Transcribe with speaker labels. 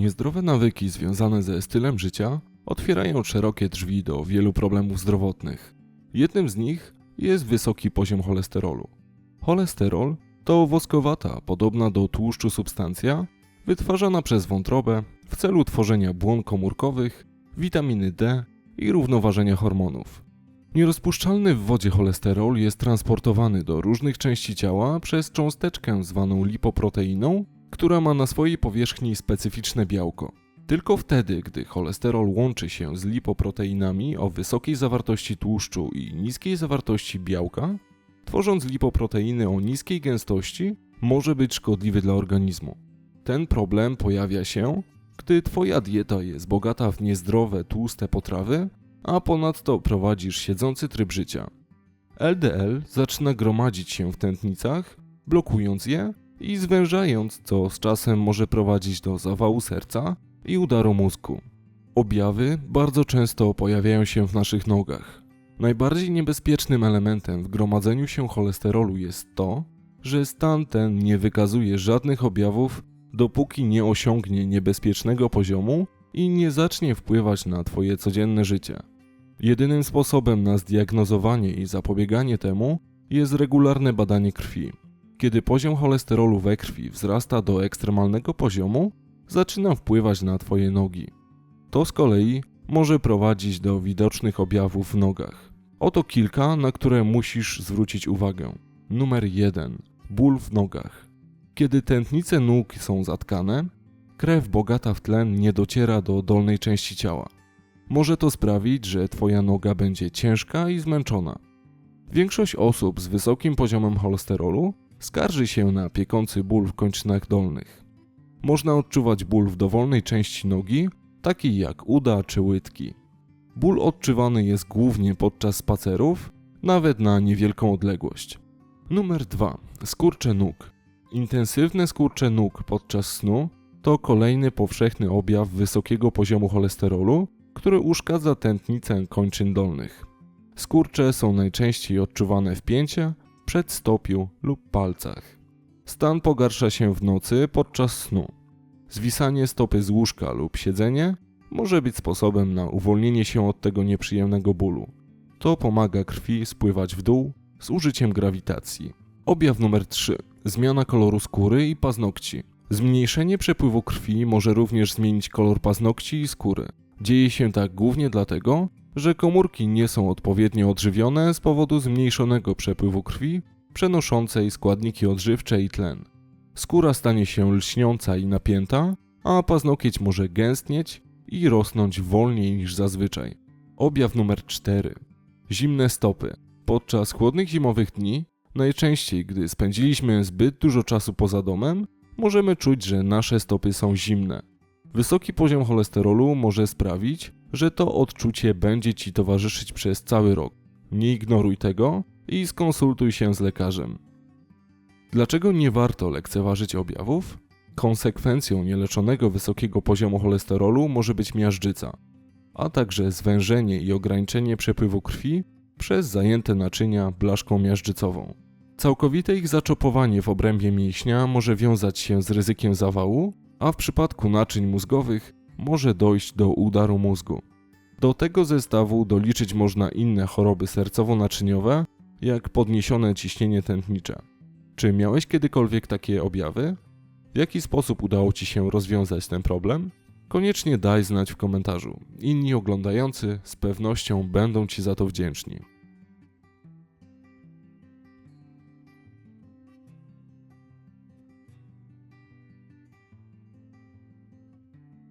Speaker 1: Niezdrowe nawyki związane ze stylem życia otwierają szerokie drzwi do wielu problemów zdrowotnych. Jednym z nich jest wysoki poziom cholesterolu. Cholesterol to woskowata, podobna do tłuszczu substancja, wytwarzana przez wątrobę w celu tworzenia błon komórkowych, witaminy D i równoważenia hormonów. Nierozpuszczalny w wodzie cholesterol jest transportowany do różnych części ciała przez cząsteczkę zwaną lipoproteiną, która ma na swojej powierzchni specyficzne białko. Tylko wtedy, gdy cholesterol łączy się z lipoproteinami o wysokiej zawartości tłuszczu i niskiej zawartości białka, tworząc lipoproteiny o niskiej gęstości, może być szkodliwy dla organizmu. Ten problem pojawia się, gdy Twoja dieta jest bogata w niezdrowe, tłuste potrawy, a ponadto prowadzisz siedzący tryb życia. LDL zaczyna gromadzić się w tętnicach, blokując je i zwężając, co z czasem może prowadzić do zawału serca i udaru mózgu. Objawy bardzo często pojawiają się w naszych nogach. Najbardziej niebezpiecznym elementem w gromadzeniu się cholesterolu jest to, że stan ten nie wykazuje żadnych objawów, dopóki nie osiągnie niebezpiecznego poziomu i nie zacznie wpływać na Twoje codzienne życie. Jedynym sposobem na zdiagnozowanie i zapobieganie temu jest regularne badanie krwi. Kiedy poziom cholesterolu we krwi wzrasta do ekstremalnego poziomu, zaczyna wpływać na Twoje nogi. To z kolei może prowadzić do widocznych objawów w nogach. Oto kilka, na które musisz zwrócić uwagę. Numer 1. Ból w nogach. Kiedy tętnice nóg są zatkane, krew bogata w tlen nie dociera do dolnej części ciała. Może to sprawić, że Twoja noga będzie ciężka i zmęczona. Większość osób z wysokim poziomem cholesterolu skarży się na piekący ból w kończynach dolnych. Można odczuwać ból w dowolnej części nogi, taki jak uda czy łydki. Ból odczuwany jest głównie podczas spacerów, nawet na niewielką odległość. Numer 2. Skurcze nóg. Intensywne skurcze nóg podczas snu to kolejny powszechny objaw wysokiego poziomu cholesterolu, który uszkadza tętnicę kończyn dolnych. Skurcze są najczęściej odczuwane w pięcie, przedstopiu lub palcach. Stan pogarsza się w nocy podczas snu. Zwisanie stopy z łóżka lub siedzenie może być sposobem na uwolnienie się od tego nieprzyjemnego bólu. To pomaga krwi spływać w dół z użyciem grawitacji. Objaw numer 3. Zmiana koloru skóry i paznokci. Zmniejszenie przepływu krwi może również zmienić kolor paznokci i skóry. Dzieje się tak głównie dlatego, że komórki nie są odpowiednio odżywione z powodu zmniejszonego przepływu krwi przenoszącej składniki odżywcze i tlen. Skóra stanie się lśniąca i napięta, a paznokieć może gęstnieć i rosnąć wolniej niż zazwyczaj. Objaw numer 4. Zimne stopy. Podczas chłodnych zimowych dni, najczęściej gdy spędziliśmy zbyt dużo czasu poza domem, możemy czuć, że nasze stopy są zimne. Wysoki poziom cholesterolu może sprawić, że to odczucie będzie ci towarzyszyć przez cały rok. Nie ignoruj tego i skonsultuj się z lekarzem. Dlaczego nie warto lekceważyć objawów? Konsekwencją nieleczonego wysokiego poziomu cholesterolu może być miażdżyca, a także zwężenie i ograniczenie przepływu krwi przez zajęte naczynia blaszką miażdżycową. Całkowite ich zaczopowanie w obrębie mięśnia może wiązać się z ryzykiem zawału, a w przypadku naczyń mózgowych może dojść do udaru mózgu. Do tego zestawu doliczyć można inne choroby sercowo-naczyniowe, jak podniesione ciśnienie tętnicze. Czy miałeś kiedykolwiek takie objawy? W jaki sposób udało Ci się rozwiązać ten problem? Koniecznie daj znać w komentarzu. Inni oglądający z pewnością będą Ci za to wdzięczni.